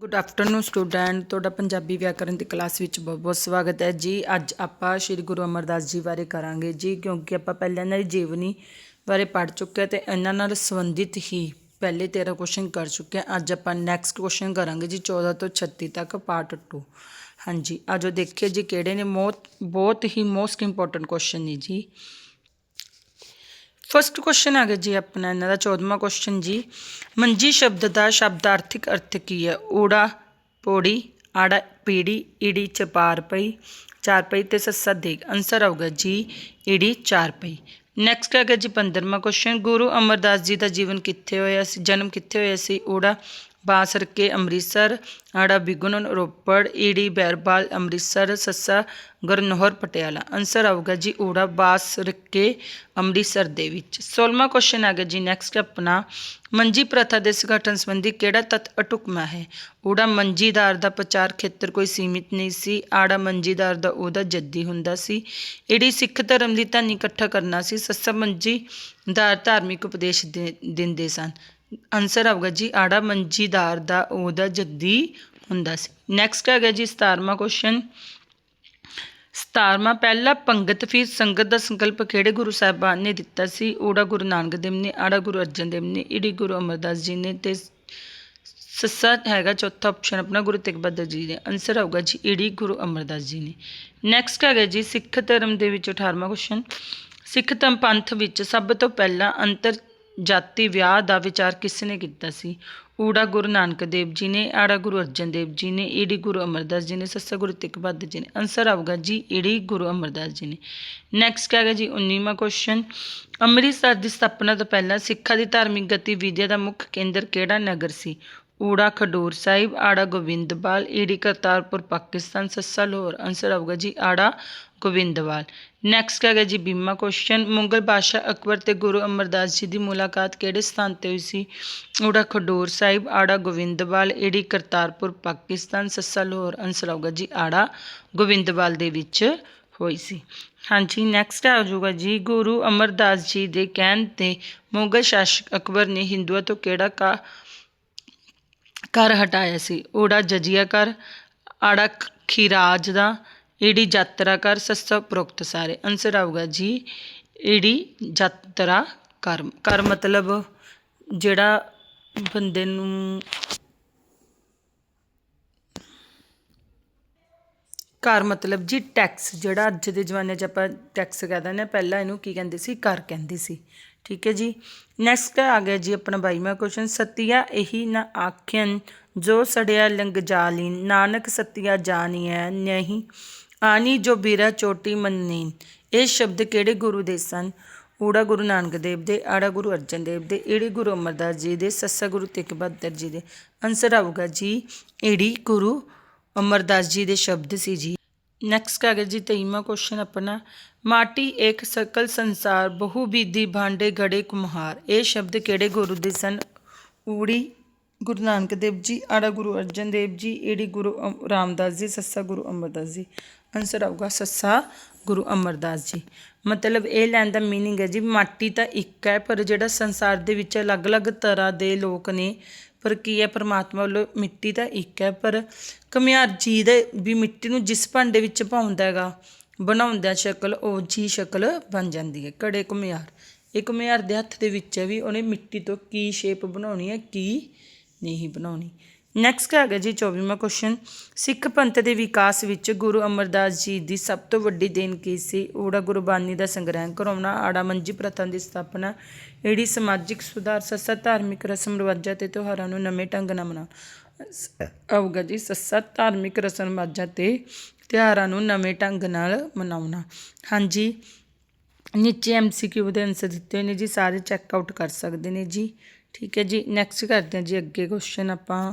Good afternoon student ਤੁਹਾਡਾ ਪੰਜਾਬੀ ਵਿਆਕਰਨ ਦੀ class ਵਿੱਚ ਬਹੁਤ ਬਹੁਤ ਸਵਾਗਤ ਹੈ। ਜੀ, ਅੱਜ ਆਪਾਂ ਸ੍ਰੀ ਗੁਰੂ ਅਮਰਦਾਸ ਜੀ ਬਾਰੇ ਕਰਾਂਗੇ। ਜੀ, ਕਿਉਂਕਿ ਆਪਾਂ ਪਹਿਲਾਂ ਇਹਨਾਂ ਦੀ ਜੀਵਨੀ ਬਾਰੇ ਪੜ੍ਹ ਚੁੱਕੇ ਹਾਂ ਤੇ ਇਹਨਾਂ ਨਾਲ ਸੰਬੰਧਿਤ ਹੀ ਪਹਿਲੇ 13 ਕੁਐਸਚਨ ਕਰ ਚੁੱਕੇ ਹਾਂ। ਅੱਜ ਆਪਾਂ ਨੈਕਸਟ ਕੁਐਸਚਨ ਕਰਾਂਗੇ ਜੀ 14 ਤੋਂ 36 ਤੱਕ ਪਾਰਟ 2 ਹਾਂਜੀ, ਆਜੋ ਦੇਖੀਏ ਜੀ ਕਿਹੜੇ ਨੇ। ਬਹੁਤ ਬਹੁਤ ਹੀ ਮੋਸਟ ਇੰਪੋਰਟੈਂਟ ਕੁਐਸਚਨ ਨੇ ਜੀ। ਫਸਟ ਕੁਐਸਚਨ ਆ ਗਿਆ ਜੀ ਆਪਣਾ, ਇਹਨਾਂ ਦਾ 14ਵਾਂ ਕੁਐਸਚਨ ਜੀ। ਮੰਜੀ ਸ਼ਬਦ ਦਾ ਸ਼ਬਦਾਰਥਿਕ ਅਰਥ ਕੀ ਹੈ? ਊੜਾ, ਪੋੜੀ, ਆੜਾ, ਪੀੜੀ, ਈੜੀ, ਚਪਾਰ ਪਈ, ਚਾਰ ਪਈ ਤੇ ਸੱਸਾ ਦੇਗ। ਆਨਸਰ ਆਊਗਾ ਜੀ, ਈੜੀ, ਚਾਰ ਪਈ। ਨੈਕਸਟ ਆ ਗਿਆ ਜੀ 15ਵਾਂ ਕੁਐਸਚਨ ਗੁਰੂ ਅਮਰਦਾਸ ਜੀ ਦਾ ਜੀਵਨ ਕਿੱਥੇ ਹੋਇਆ ਸੀ? ਜਨਮ ਕਿੱਥੇ ਹੋਇਆ ਸੀ? ਊੜਾ ਬਾਸਰਕੇ, ਅੰਮ੍ਰਿਤਸਰ, ਆੜਾ ਬਿਗੁਨ ਰੋਪੜ, ਈੜੀ, ਬੈਰਬਾਲ, ਅੰਮ੍ਰਿਤਸਰ, ਸੱਸਾ ਗੁਰਨੋਹਰ ਪਟਿਆਲਾ। ਆਨਸਰ ਆਊਗਾ ਜੀ ਊੜਾ ਬਾਸਰਕੇ, ਅੰਮ੍ਰਿਤਸਰ ਦੇ ਵਿੱਚ। 16ਵਾਂ ਕੁਐਸਚਨ ਆ ਗਿਆ ਜੀ ਨੈਕਸਟ ਆਪਣਾ। ਮੰਜੀ ਪ੍ਰਥਾ ਦੇ ਸੰਗਠਨ ਸੰਬੰਧੀ ਕਿਹੜਾ ਤੱਤ ਅਟੁਕਮਾ ਹੈ? ਊੜਾ ਮੰਜੀਦਾਰ ਦਾ ਪ੍ਰਚਾਰ ਖੇਤਰ ਕੋਈ ਸੀਮਿਤ ਨਹੀਂ ਸੀ। ਆੜਾ ਮੰਜੀਦਾਰ ਦਾ ਉਹਦਾ ਜੱਦੀ ਹੁੰਦਾ ਸੀ। ਈੜੀ ਸਿੱਖ ਧਰਮ ਦੀ ਧਨ ਇਕੱਠਾ ਕਰਨਾ ਸੀ। ਸੱਸਾ ਮੰਜੀਦਾਰ ਧਾਰਮਿਕ ਉਪਦੇਸ਼ ਦੇ- ਦਿੰਦੇ ਸਨ। ਆਨਸਰ ਆਊਗਾ ਜੀ, ਆੜਾ ਮੰਜੀਦਾਰ ਦਾ ਉਹਦਾ ਜੱਦੀ ਹੁੰਦਾ ਸੀ। ਨੈਕਸਟ ਆ ਗਿਆ ਜੀ 17ਵਾਂ ਕੁਐਸਚਨ 17ਵਾਂ ਪਹਿਲਾ ਪੰਗਤ ਫੀਸ ਸੰਗਤ ਦਾ ਸੰਕਲਪ ਕਿਹੜੇ ਗੁਰੂ ਸਾਹਿਬਾਨ ਨੇ ਦਿੱਤਾ ਸੀ? ਊੜਾ ਗੁਰੂ ਨਾਨਕ ਦੇਵ ਨੇ, ਆੜਾ ਗੁਰੂ ਅਰਜਨ ਦੇਵ ਨੇ ਈੜੀ ਗੁਰੂ ਅਮਰਦਾਸ ਜੀ ਨੇ ਤੇ ਸੱਸਾ ਹੈਗਾ ਚੌਥਾ ਆਪਸ਼ਨ ਆਪਣਾ ਗੁਰੂ ਤੇਗ ਬਹਾਦਰ ਜੀ ਨੇ ਆਨਸਰ ਆਊਗਾ ਜੀ ਈੜੀ ਗੁਰੂ ਅਮਰਦਾਸ ਜੀ ਨੇ। ਨੈਕਸਟ ਹੈਗਾ ਜੀ, ਸਿੱਖ ਧਰਮ ਦੇ ਵਿੱਚ 18ਵਾਂ ਕੁਐਸਚਨ ਸਿੱਖ ਧਰਮ ਪੰਥ ਵਿੱਚ ਸਭ ਤੋਂ ਪਹਿਲਾਂ ਅੰਤਰ ਜਾਤੀ ਵਿਆਹ ਦਾ ਵਿਚਾਰ ਕਿਸ ਨੇ ਕੀਤਾ ਸੀ? ਊੜਾ ਗੁਰੂ ਨਾਨਕ ਦੇਵ ਜੀ ਨੇ, ਆੜਾ ਗੁਰੂ ਅਰਜਨ ਦੇਵ ਜੀ ਨੇ, ਈੜੀ ਗੁਰੂ ਅਮਰਦਾਸ ਜੀ ਨੇ, ਸੱਸਾ ਗੁਰੂ ਤੇਗ ਬਹਾਦਰ ਜੀ ਨੇ ਆਨਸਰ ਆਊਗਾ ਜੀ, ਈੜੀ ਗੁਰੂ ਅਮਰਦਾਸ ਜੀ ਨੇ। ਨੈਕਸਟ ਹੈਗਾ ਜੀ 19ਵਾਂ ਕੁਐਸਚਨ ਅੰਮ੍ਰਿਤਸਰ ਦੀ ਸਥਾਪਨਾ ਤੋਂ ਪਹਿਲਾਂ ਸਿੱਖਾਂ ਦੀ ਧਾਰਮਿਕ ਗਤੀਵਿਧੀਆਂ ਦਾ ਮੁੱਖ ਕੇਂਦਰ ਕਿਹੜਾ ਨਗਰ ਸੀ? ਊੜਾ ਖਡੂਰ ਸਾਹਿਬ, ਆੜਾ ਗੋਬਿੰਦਵਾਲ ਈੜੀ ਕਰਤਾਰਪੁਰ, ਪਾਕਿਸਤਾਨ, ਸੱਸਾ ਲਾਹੌਰ ਆਨਸਰ ਆਊਗਾ ਜੀ ਆੜਾ ਗੋਬਿੰਦਵਾਲ ਨੈਕਸਟ ਹੈਗਾ ਜੀ ਬੀਮਾ ਕੁਐਸਚਨ ਮੁਗਲ ਬਾਦਸ਼ਾਹ ਅਕਬਰ ਤੇ ਗੁਰੂ ਅਮਰਦਾਸ ਜੀ ਦੀ ਮੁਲਾਕਾਤ ਕਿਹੜੇ ਸਥਾਨ ਤੇ ਹੋਈ ਸੀ? ਊੜਾ ਖਡੂਰ ਸਾਹਿਬ, ਆੜਾ ਗੋਬਿੰਦਵਾਲ ਈੜੀ ਕਰਤਾਰਪੁਰ, ਪਾਕਿਸਤਾਨ, ਸੱਸਾ ਲਾਹੌਰ ਆਨਸਰ ਆਊਗਾ ਜੀ ਆੜਾ ਗੋਬਿੰਦਵਾਲ ਦੇ ਵਿੱਚ ਹੋਈ ਸੀ। ਹਾਂਜੀ ਨੈਕਸਟ ਆ ਜਾਊਗਾ ਜੀ ਗੁਰੂ ਅਮਰਦਾਸ ਜੀ ਦੇ ਕਹਿਣ ਤੇ ਮੁਗਲ ਸ਼ਾਸਕ ਅਕਬਰ ਨੇ ਹਿੰਦੂਆਂ ਤੋਂ ਕਿਹੜਾ ਕਾ ਕਰ ਹਟਾਇਆ ਸੀ। ਓੜਾ ਜਜੀਆ ਕਰ ਆੜਾ ਖਿਰਾਜ ਦਾ, ਈੜੀ ਯਾਤਰਾ ਕਰ ਸਸਤਾ ਉਪਰੋਕਤ ਸਾਰੇ। ਆਨਸਰ ਆਊਗਾ ਜੀ, ਈੜੀ ਯਾਤਰਾ ਕਰ ਕਰ ਮਤਲਬ ਜਿਹੜਾ ਬੰਦੇ ਨੂੰ ਕਰ ਮਤਲਬ ਜੀ ਟੈਕਸ ਜਿਹੜਾ ਅੱਜ ਦੇ ਜ਼ਮਾਨੇ 'ਚ ਆਪਾਂ ਟੈਕਸ ਕਹਿ ਦਿੰਦੇ ਹਾਂ, ਪਹਿਲਾਂ ਇਹਨੂੰ ਕੀ ਕਹਿੰਦੇ ਸੀ? ਕਰ ਕਹਿੰਦੇ ਸੀ। ਠੀਕ ਹੈ ਜੀ। ਨੈਕਸਟ ਆ ਗਿਆ ਜੀ ਆਪਣਾ 22ਵਾਂ ਕੁਐਸਚਨ ਸਤਿਆ ਇਹੀ ਨਾ ਆਖਿਆਨ ਜੋ ਸੜਿਆ ਲੰਗ ਜਾਲੀਨ ਨਾਨਕ ਸਤਿਆ ਜਾਣੀਐ ਨਹੀਂ ਆਨੀ ਜੋ ਬੀਰਾ ਚੋਟੀ ਮੰਨੀ। ਇਹ ਸ਼ਬਦ ਕਿਹੜੇ ਗੁਰੂ ਦੇ ਸਨ? ਊੜਾ ਗੁਰੂ ਨਾਨਕ ਦੇਵ ਦੇ, ਆੜਾ ਗੁਰੂ ਅਰਜਨ ਦੇਵ ਦੇ, ਈੜੀ ਗੁਰੂ ਅਮਰਦਾਸ ਜੀ ਦੇ, ਸੱਸਾ ਗੁਰੂ ਤੇਗ ਬਹਾਦਰ ਜੀ ਦੇ। ਆਨਸਰ ਆਊਗਾ ਜੀ, ਈੜੀ ਗੁਰੂ ਅਮਰਦਾਸ ਜੀ ਦੇ ਸ਼ਬਦ ਸੀ ਜੀ। ਨੈਕਸਟ ਆ ਗਿਆ ਜੀ 23ਵਾਂ ਕੁਐਸਚਨ ਆਪਣਾ। ਮਾਟੀ ਇੱਕ ਸਕਲ ਸੰਸਾਰ, ਬਹੁ ਭਾਂਡੇ ਘੜੇ ਕੁਮਹਾਰ। ਇਹ ਸ਼ਬਦ ਕਿਹੜੇ ਗੁਰੂ ਦੇ ਸਨ? ਊੜੀ ਗੁਰੂ ਨਾਨਕ ਦੇਵ ਜੀ, ਆੜਾ ਗੁਰੂ ਅਰਜਨ ਦੇਵ ਜੀ ਈੜੀ ਗੁਰੂ ਅਮ- ਰਾਮਦਾਸ ਜੀ, ਸੱਸਾ ਗੁਰੂ ਅਮਰਦਾਸ ਜੀ। ਆਨਸਰ ਆਊਗਾ ਸੱਸਾ ਗੁਰੂ ਅਮਰਦਾਸ ਜੀ। ਮਤਲਬ ਇਹ ਲੈਣ ਦਾ ਮੀਨਿੰਗ ਹੈ ਜੀ, ਮਾਟੀ ਤਾਂ ਇੱਕ ਹੈ, ਪਰ ਜਿਹੜਾ ਸੰਸਾਰ ਦੇ ਵਿੱਚ ਅਲੱਗ-ਅਲੱਗ ਤਰ੍ਹਾਂ ਦੇ ਲੋਕ ਨੇ, ਪਰ ਕੀ ਹੈ, ਪਰਮਾਤਮਾ ਵੱਲੋਂ ਮਿੱਟੀ ਤਾਂ ਇੱਕ ਹੈ, ਪਰ ਘੁਮਿਆਰ ਜੀ ਦੇ ਵੀ ਮਿੱਟੀ ਨੂੰ ਜਿਸ ਭਾਂਡੇ ਵਿੱਚ ਪਾਉਂਦਾ ਹੈਗਾ ਬਣਾਉਂਦਾ ਸ਼ਕਲ ਉਹ ਜੀ ਸ਼ਕਲ ਬਣ ਜਾਂਦੀ ਹੈ, ਘੜੇ ਘੁਮਿਆਰ। ਇਹ ਘੁਮਿਆਰ ਦੇ ਹੱਥ ਦੇ ਵਿੱਚ ਹੈ ਵੀ ਉਹਨੇ ਮਿੱਟੀ ਤੋਂ ਕੀ ਸ਼ੇਪ ਬਣਾਉਣੀ ਹੈ, ਕੀ ਨਹੀਂ ਬਣਾਉਣੀ। ਨੈਕਸਟ ਹੈਗਾ ਜੀ 24ਵਾਂ ਕੁਐਸਚਨ ਸਿੱਖ ਪੰਥ ਦੇ ਵਿਕਾਸ ਵਿੱਚ ਗੁਰੂ ਅਮਰਦਾਸ ਜੀ ਦੀ ਸਭ ਤੋਂ ਵੱਡੀ ਦੇਣ ਕੀ ਸੀ? ਓੜਾ ਗੁਰਬਾਣੀ ਦਾ ਸੰਗ੍ਰਹਿ ਕਰਾਉਣਾ ਆੜਾ, ਮੰਜੀ, ਪ੍ਰਥਾ ਦੀ ਸਥਾਪਨਾ ਏੜੀ ਸਮਾਜਿਕ ਸੁਧਾਰ, ਸੱਸਾ, ਧਾਰਮਿਕ ਰਸਮ, ਰਿਵਾਜਾਂ ਤੇ ਤਿਉਹਾਰਾਂ ਨੂੰ ਨਵੇਂ ਢੰਗ ਨਾਲ ਮਨਾਉਣਾ ਆਊਗਾ ਜੀ, ਸੱਸਾ, ਧਾਰਮਿਕ ਰਸਮ, ਰਿਵਾਜਾਂ ਤੇ ਤਿਉਹਾਰਾਂ ਨੂੰ ਨਵੇਂ ਢੰਗ ਨਾਲ ਮਨਾਉਣਾ। ਹਾਂਜੀ। ਨੀਚੇ ਐਮਸੀਕਿਊ ਦੇ ਆਨਸਰ ਦਿੱਤੇ ਹੋਏ ਨੇ ਜੀ, ਸਾਰੇ ਚੈੱਕ ਆਊਟ ਕਰ ਸਕਦੇ ਨੇ ਜੀ। ਠੀਕ ਹੈ ਜੀ ਨੈਕਸਟ ਕਰਦੇ ਹਾਂ ਜੀ ਅੱਗੇ ਕੁਐਸਚਨ ਆਪਾਂ।